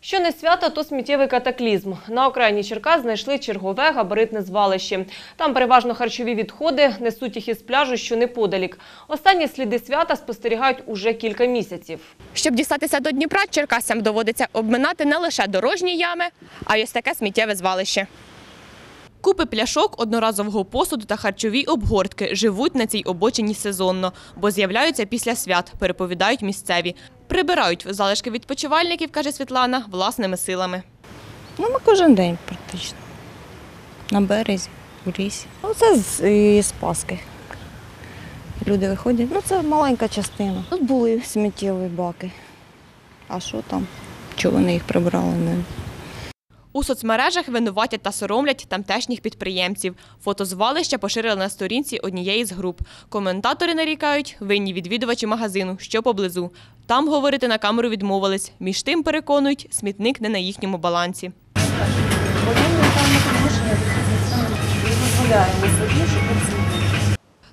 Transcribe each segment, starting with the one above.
Що не свято, то сміттєвий катаклізм. На окраїні Черкас знайшли чергове габаритне звалище. Там переважно харчові відходи, несуть їх із пляжу, що неподалік. Останні сліди свята спостерігають уже кілька місяців. Щоб дістатися до Дніпра, черкасцям доводиться обминати не лише дорожні ями, а й ось таке сміттєве звалище. Купи пляшок, одноразового посуду та харчові обгортки живуть на цій обочині сезонно, бо з'являються після свят, переповідають місцеві. Прибирають залишки відпочивальників, каже Світлана, власними силами. Ну, ми кожен день практично. На березі, в лісі. Ну, це з, Паски. Люди виходять. Ну, це маленька частина. Тут були сміттєві баки. А що там? Чого вони їх прибрали? Не... У соцмережах винуватять та соромлять тамтешніх підприємців. Фото звалища поширили на сторінці однієї з груп. Коментатори нарікають, винні відвідувачі магазину, що поблизу. Там говорити на камеру відмовились. Між тим переконують, смітник не на їхньому балансі.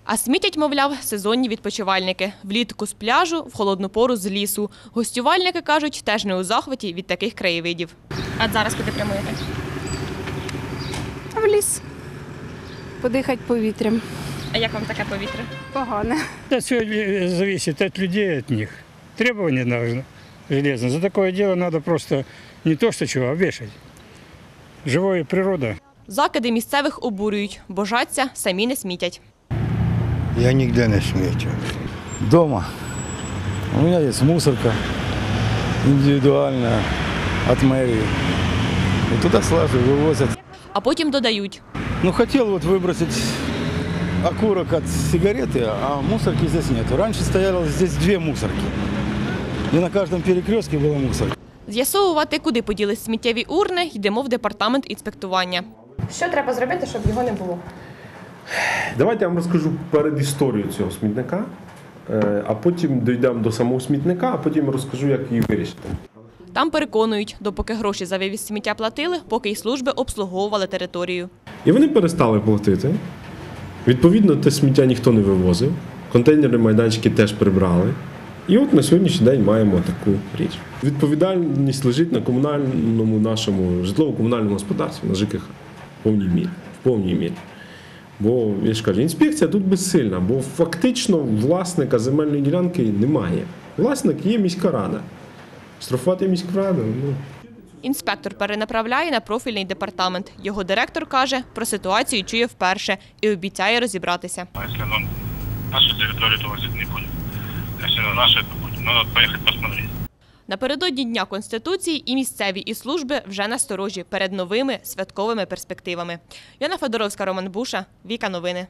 А смітять, мовляв, сезонні відпочивальники. Влітку з пляжу, в холодну пору з лісу. Гостювальники кажуть, теж не у захваті від таких краєвидів. А зараз куди прямуєте? В ліс. Подихати повітрям. А як вам таке повітря? Погане. Это все зависит от людей, от них. Требования нужно железно. За такое дело надо просто не то что чего, а вешать. Живая природа. Закиди місцевих обурюють, божаться, самі не смітять. Я нигде не смечу. Дома. У меня есть мусорка индивидуальная от мэрии. И туда слажу вывозят. А потім додають. Ну, хотел вот выбросить окурок от сигареты, а мусорки здесь нет. Раньше стояло здесь две мусорки. И на каждом перекрестке была мусорка. З'ясовувати, куди поділись сміттєві урни, йдемо в департамент інспектування. Що треба зробити, щоб його не було? Давайте я вам розкажу передісторію цього смітника, е, а потім дійдемо до самого смітника, а потім розкажу, як її вирішити. Там переконують, допоки гроші за вивіз сміття платили, поки й служби обслуговували територію. І вони перестали платити. Відповідно, те сміття ніхто не вивозив. Контейнерні майданчики теж прибрали. І от на сьогоднішній день маємо таку річ. Відповідальність лежить на комунальному нашому житлово-комунальному господарстві, на ЖКХ в повній мірі. В повній мірі. Бо я ж кажу, інспекція тут безсильна, бо фактично власника земельної ділянки немає. Власник є міська рада. Штрафувати міську раду, ну Інспектор перенаправляє на профільний департамент. Його директор каже, про ситуацію чує вперше і обіцяє розібратися. А если он нашу территорию, то возить не будет. Если на нашу, то будет. Надо поехать посмотреть. Напередодні Дня Конституції і місцеві, і служби вже насторожі перед новими святковими перспективами. Яна Федоровська, Роман Буша, Віка Новини.